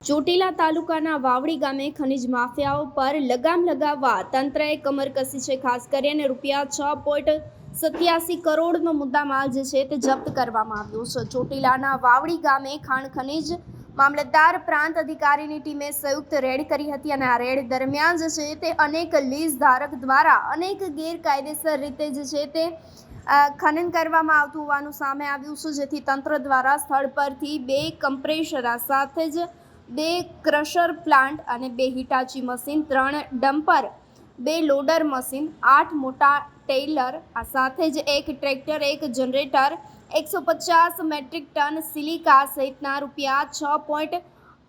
ચોટીલા તાલુકાના વાવડી ગામે ખનિજ માફિયાઓ પર લગામ લગાવવા તંત્રએ કમર કસી છે. ખાસ કરીને રૂપિયા છ પોઈન્ટ સત્યાસી કરોડનો મુદ્દામાલ જે છે તે જપ્ત કરવામાં આવ્યો છે. ચોટીલાના વાવડી ગામે ખાણ ખનિજ મામલતદાર પ્રાંત અધિકારીની ટીમે સંયુક્ત રેડ કરી હતી અને આ રેડ દરમિયાન જે છે તે અનેક લીઝ ધારક દ્વારા અનેક ગેરકાયદેસર રીતે જે છે તે ખનન કરવામાં આવતું હોવાનું સામે આવ્યું છે. જેથી તંત્ર દ્વારા સ્થળ પરથી બે કમ્પ્રેશર સાથે જ બે ક્રશર પ્લાન્ટ અને બે હિટાચી મશીન, ત્રણ ડમ્પર, બે લોડર મશીન, આઠ મોટા ટેલર આ સાથે જ એક ટ્રેક્ટર, એક જનરેટર, એકસો પચાસ મેટ્રિક ટન સિલિકા સહિતના રૂપિયા છ પોઈન્ટ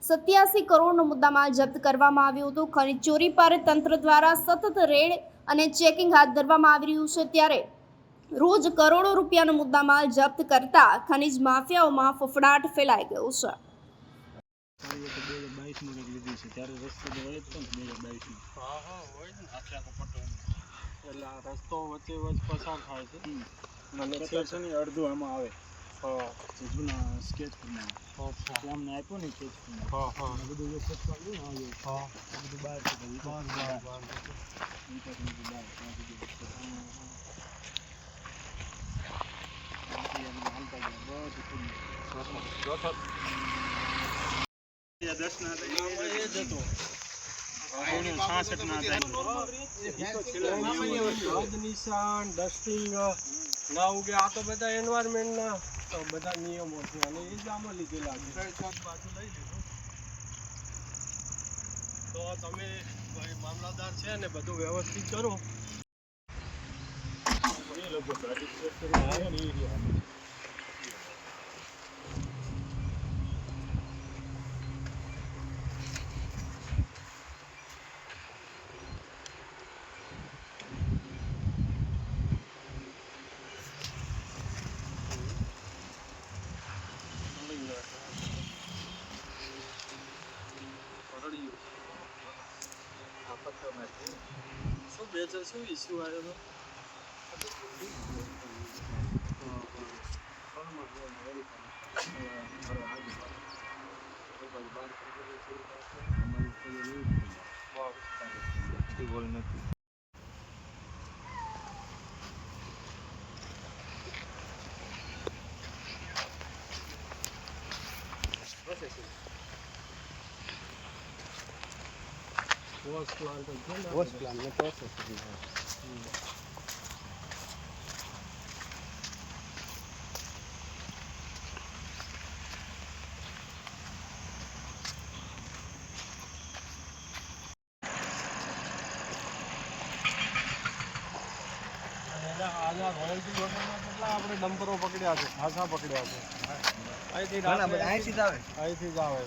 સત્યાસી કરોડનો મુદ્દામાલ જપ્ત કરવામાં આવ્યો હતો. ખનિજ ચોરી પર તંત્ર દ્વારા સતત રેડ અને ચેકિંગ હાથ ધરવામાં આવી રહ્યું છે ત્યારે રોજ કરોડો રૂપિયાનો મુદ્દામાલ જપ્ત કરતા ખનિજ માફિયાઓમાં ફફડાટ ફેલાઈ ગયો છે. સારી રીતે બે હજાર બાવીસમાં કંઈક લીધી છે. ત્યારે રસ્તો તો વળે જ છે ને બે હજાર બાવીસમાં હા હા હોય ને. આખે આખો પટ્ટો એટલે આ રસ્તો વચ્ચે વચ્ચે પસાર થાય છે. અને છે. ને અડધું આમાં આવે. હા જે જૂના સ્કેચ પ્રમાણે અમને આપ્યો ને સ્કેચ પ્રમાણે હા હા. બધું ને હા. બધું બહાર છે. વિકાસનું બહાર ત્યાં સુધી બધું હાલતા ગયા બધું ખુલ્લું. એ જ હતો. આનું 66 ના થાય. ઈ તો છેલ્લા નિયમો છે. હદ નિશાન ડસ્ટિંગ ના ઉગે આ તો બધા એન્વાયરમેન્ટના બધા નિયમો છે અને એ જ આમાં લીધેલા તો તમે ભાઈ મામલાદાર છે ને બધું વ્યવસ્થિત કરો એ લગભગ ગાડી સ્કેચ કરીને આવે ને એ રહ્યા. શું બે હજાર શું ઇસ્યુ આવ્યો હતો વોશ પ્લાન્ટ પ્લાન્ટ ને પ્રોસેસ આના રોયલ્ટી આપણે ડમ્પરો પકડ્યા છે ખાસા પકડ્યા છે અહીંથી જ આવે અહીંથી જ આવે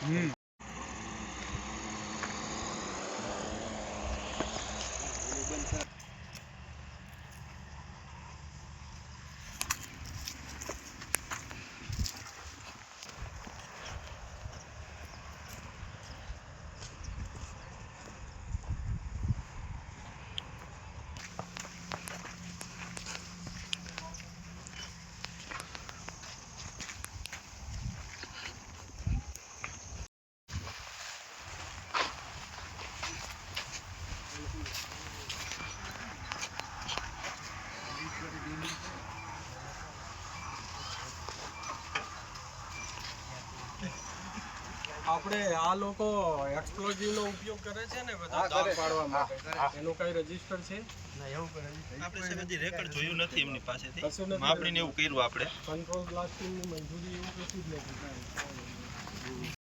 છે આપણે આ લોકો એક્સપ્લોઝિવ નો ઉપયોગ કરે છે ને બધા દાળ પાડવા માટે. એનું કઈ રજિસ્ટર છે? આપણે સાહેબ બધી રેકોર્ડ જોયું નથી એમની પાસેથી. માપણીને એવું કર્યું આપણે. કંટ્રોલ બ્લાસ્ટિંગની મંજૂરી એવું કશું જ નથી.